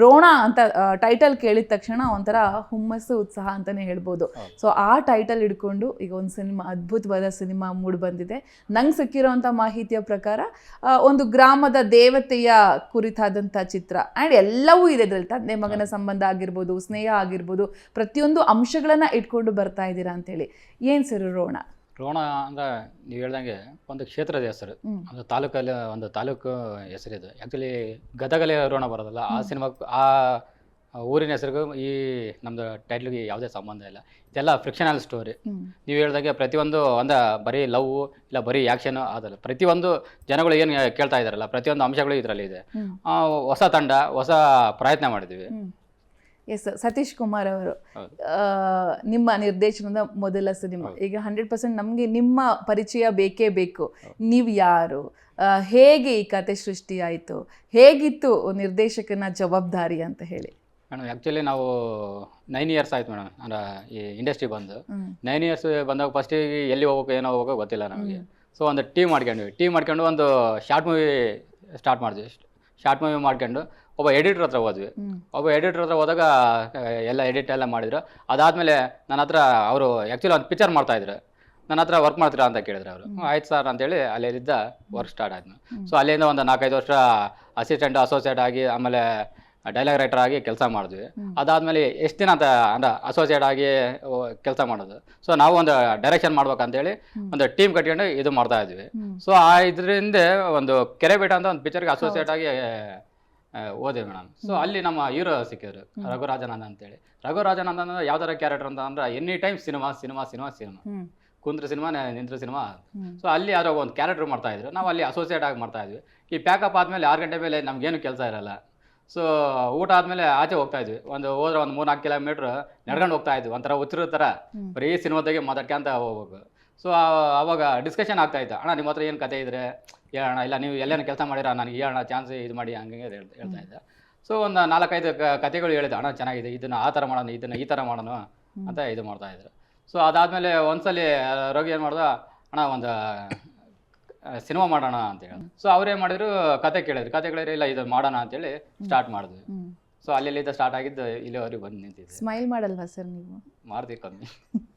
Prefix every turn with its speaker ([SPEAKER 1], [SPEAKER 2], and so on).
[SPEAKER 1] ರೋಣ ಅಂತ ಟೈಟಲ್ ಕೇಳಿದ ತಕ್ಷಣ ಒಂಥರ ಹುಮ್ಮಸ್ಸು ಉತ್ಸಾಹ ಅಂತಾನೆ ಹೇಳ್ಬೋದು. ಸೊ ಆ ಟೈಟಲ್ ಇಟ್ಕೊಂಡು ಈಗ ಒಂದು ಸಿನಿಮಾ ಅದ್ಭುತವಾದ ಸಿನಿಮಾ ಮೂಡ್ ಬಂದಿದೆ. ನಂಗೆ ಸಿಕ್ಕಿರೋಂಥ ಮಾಹಿತಿಯ ಪ್ರಕಾರ ಒಂದು ಗ್ರಾಮದ ದೇವತೆಯ ಕುರಿತಾದಂಥ ಚಿತ್ರ. ಆ್ಯಂಡ್ ಎಲ್ಲವೂ ಇದೆ ಇದರಲ್ಲಿ. ತಂದೆ ಮಗನ ಸಂಬಂಧ ಆಗಿರ್ಬೋದು ಸ್ನೇಹ ಆಗಿರ್ಬೋದು ಪ್ರತಿಯೊಂದು ಅಂಶಗಳನ್ನ ಇಟ್ಕೊಂಡು ಬರ್ತಾ ಇದ್ದೀರಾ ಅಂತೇಳಿ ಏನು ಸರ್ ರೋಣ?
[SPEAKER 2] ರೋಣ ಅಂದ್ರೆ ನೀವು ಹೇಳ್ದಂಗೆ ಒಂದು ಕ್ಷೇತ್ರದ ಹೆಸರು. ಒಂದು ತಾಲೂಕಲ್ಲಿ ಒಂದು ತಾಲೂಕು ಹೆಸರಿದೆ ಆ್ಯಕ್ಚುಲಿ ಗದಗಲೇ ರೋಣ ಬರೋದಲ್ಲ. ಆ ಸಿನಿಮಾಕ್ಕೂ ಆ ಊರಿನ ಹೆಸರಿಗೂ ಈ ನಮ್ಮದು ಟೈಟ್ಲಿಗೆ ಯಾವುದೇ ಸಂಬಂಧ ಇಲ್ಲ. ಇದೆಲ್ಲ ಫ್ರಿಕ್ಷನಲ್ ಸ್ಟೋರಿ. ನೀವು ಹೇಳ್ದಂಗೆ ಪ್ರತಿಯೊಂದು ಒಂದು ಬರೀ ಲವ್ ಇಲ್ಲ ಬರೀ ಆ್ಯಕ್ಷನ್ ಅದಲ್ಲ. ಪ್ರತಿಯೊಂದು ಜನಗಳು ಏನು ಕೇಳ್ತಾ ಇದಾರಲ್ಲ ಪ್ರತಿಯೊಂದು ಅಂಶಗಳು ಇದರಲ್ಲಿ ಇದೆ. ಆ, ಹೊಸ ತಂಡ ಹೊಸ ಪ್ರಯತ್ನ ಮಾಡಿದ್ದೀವಿ
[SPEAKER 1] ಎಸ್ ಸತೀಶ್ ಕುಮಾರ್ ಅವರು. ನಿಮ್ಮ ನಿರ್ದೇಶನದ ಮೊದಲ ಸಿನಿಮಾ. ಈಗ ಹಂಡ್ರೆಡ್ ಪರ್ಸೆಂಟ್ ನಮಗೆ ನಿಮ್ಮ ಪರಿಚಯ ಬೇಕೇ ಬೇಕು. ನೀವು ಯಾರು? ಹೇಗೆ ಈ ಕತೆ ಸೃಷ್ಟಿಯಾಯಿತು ಹೇಗಿತ್ತು ನಿರ್ದೇಶಕನ ಜವಾಬ್ದಾರಿ ಅಂತ ಹೇಳಿ?
[SPEAKER 2] ಮೇಡಮ್ ಆ್ಯಕ್ಚುಲಿ ನಾವು ನೈನ್ ಇಯರ್ಸ್ ಆಯ್ತು ಮೇಡಮ್ ಅಂದ್ರೆ ಈ ಇಂಡಸ್ಟ್ರಿ ಬಂದು. ನೈನ್ ಇಯರ್ಸ್ ಬಂದಾಗ ಫಸ್ಟಿಗೆ ಎಲ್ಲಿ ಹೋಗೋಕೆ ಏನೋ ಹೋಗೋಕೆ ಗೊತ್ತಿಲ್ಲ ನಮಗೆ. ಸೊ ಒಂದು ಟೀಮ್ ಮಾಡ್ಕೊಂಡ್ವಿ. ಟೀಮ್ ಮಾಡ್ಕೊಂಡು ಒಂದು ಶಾರ್ಟ್ ಮೂವಿ ಸ್ಟಾರ್ಟ್ ಮಾಡಿದ್ವಿ. ಶಾರ್ಟ್ ಮೂವಿ ಮಾಡ್ಕೊಂಡು ಒಬ್ಬ ಎಡಿಟರ್ ಹತ್ರ ಹೋದ್ವಿ. ಒಬ್ಬ ಎಡಿಟರ್ ಹತ್ರ ಹೋದಾಗ ಎಲ್ಲ ಎಡಿಟ್ ಎಲ್ಲ ಮಾಡಿದ್ರು. ಅದಾದಮೇಲೆ ನನ್ನ ಹತ್ರ ಅವರು ಆ್ಯಕ್ಚುಲಿ ಒಂದು ಪಿಕ್ಚರ್ ಮಾಡ್ತಾಯಿದ್ರು ನನ್ನ ಹತ್ರ ವರ್ಕ್ ಮಾಡ್ತೀರಾ ಅಂತ ಕೇಳಿದ್ರು ಅವರು. ಆಯ್ತು ಸರ್ ಅಂತೇಳಿ ಅಲ್ಲಿದ್ದ ವರ್ಕ್ ಸ್ಟಾರ್ಟ್ ಆಯ್ತು. ಸೊ ಅಲ್ಲಿಂದ ಒಂದು ನಾಲ್ಕೈದು ವರ್ಷ ಅಸಿಸ್ಟೆಂಟ್ ಅಸೋಸಿಯೇಟ್ ಆಗಿ ಆಮೇಲೆ ಡೈಲಾಗ್ ರೈಟರ್ ಆಗಿ ಕೆಲಸ ಮಾಡಿದ್ವಿ. ಅದಾದಮೇಲೆ ಎಷ್ಟು ದಿನ ಅಂತ ಅಂದ್ರೆ ಅಸೋಸಿಯೇಟ್ ಆಗಿ ಕೆಲಸ ಮಾಡೋದು. ಸೊ ನಾವು ಒಂದು ಡೈರೆಕ್ಷನ್ ಮಾಡ್ಬೇಕಂತೇಳಿ ಒಂದು ಟೀಮ್ ಕಟ್ಕೊಂಡು ಇದು ಮಾಡ್ತಾ ಇದ್ವಿ. ಸೊ ಆ ಇದರಿಂದ ಒಂದು ಕೆರೆ ಬೇಟ ಅಂತ ಒಂದು ಪಿಕ್ಚರ್ಗೆ ಅಸೋಸಿಯೇಟ್ ಆಗಿ ನಾನು ಮೇಡಮ್. ಸೊ ಅಲ್ಲಿ ನಮ್ಮ ಹೀರೋ ಸಿಕ್ಕಿದ್ರು ರಘುರಾಜನಂದ ಅಂತೇಳಿ. ರಘುರಾಜನಂದ ಅಂದ್ರೆ ಯಾವ್ದಾರ ಕ್ಯಾರೆಕ್ಟರ್ ಅಂತ ಅಂದ್ರೆ any time cinema cinema cinema cinema
[SPEAKER 1] ಕುಂದ್ರ
[SPEAKER 2] ಕುಂತ್ರ ಸಿನಿಮಾ ನಿಂತ್ರ ಸಿನಿಮಾ. ಸೊ ಅಲ್ಲಿ ಯಾರೋ ಒಂದು ಕ್ಯಾರೆಕ್ಟರ್ ಮಾಡ್ತಾ ಇದ್ರು. ನಾವು ಅಲ್ಲಿ ಅಸೋಸಿಯೇಟ್ ಆಗಿ ಮಾಡ್ತಾ ಇದ್ವಿ. ಈ ಪ್ಯಾಕಪ್ ಆದಮೇಲೆ ಆರು ಗಂಟೆ ಮೇಲೆ ನಮ್ಗೇನು ಕೆಲಸ ಇರಲ್ಲ. ಸೊ ಊಟ ಆದಮೇಲೆ ಆಚೆ ಹೋಗ್ತಾ ಇದ್ವಿ. ಒಂದು ಹೋದ್ರೆ ಒಂದು ಮೂರ್ನಾಲ್ಕು ಕಿಲೋಮೀಟರ್ ನಡ್ಕೊಂಡು ಹೋಗ್ತಾ ಇದ್ವಿ. ಒಂಥರ ಹುಚ್ಚಿರೋ ಥರ
[SPEAKER 1] ಹ್ಮ್.
[SPEAKER 2] ಬರೀ ಸಿನಿಮಾದಾಗೆ ಮಾತಾಡ್ಕೊಂತ ಹೋಗ್ಬೇಕು. ಸೊ ಅವಾಗ ಡಿಸ್ಕಷನ್ ಆಗ್ತಾ ಇತ್ತು. ಅಣ್ಣ ನಿಮ್ಮ ಹತ್ರ ಏನು ಕತೆ ಇದ್ರೆ? ಹೇಳೋಣ ಇಲ್ಲ ನೀವು ಎಲ್ಲೇನು ಕೆಲಸ ಮಾಡಿರ ನನಗೆ ಹೇಳೋಣ ಚಾನ್ಸ್ ಇದು ಮಾಡಿ ಹಂಗೆ ಹೇಳ್ತಾ ಇದ್ದೆ. ಸೊ ಒಂದು ನಾಲ್ಕೈದು ಕತೆಗಳು ಹೇಳಿದೆ. ಅಣ್ಣ ಚೆನ್ನಾಗಿದೆ. ಇದನ್ನು ಆ ಥರ ಮಾಡೋಣ ಇದನ್ನು ಈ ಥರ ಮಾಡೋಣ ಅಂತ ಇದು ಮಾಡ್ತಾ ಇದ್ರು. ಸೊ ಅದಾದಮೇಲೆ ಒಂದ್ಸಲಿ ರೋಗಿ ಏನು ಮಾಡ್ದ ಅಣ್ಣ ಒಂದು ಸಿನಿಮಾ ಮಾಡೋಣ ಅಂತ ಹೇಳಿ. ಸೊ ಅವ್ರೇನು ಮಾಡಿದ್ರು ಕತೆ ಕೇಳಿದ್ರು. ಕತೆ ಕೇಳಿದ್ರೆ ಇಲ್ಲ ಇದು ಮಾಡೋಣ ಅಂತೇಳಿ ಸ್ಟಾರ್ಟ್ ಮಾಡಿದ್ವಿ. ಸೊ ಅಲ್ಲಿ ಸ್ಟಾರ್ಟ್ ಆಗಿದ್ದು ಇಲ್ಲಿವರೆಗೆ ಬಂದು ನಿಂತಿದ್ದೆ
[SPEAKER 1] ಸ್ಮೈಲ್ ಮಾಡಲ್ವಾ ಸರ್ ನೀವು?
[SPEAKER 2] ಮಾಡಿದೆ ಕಮ್ಮಿ.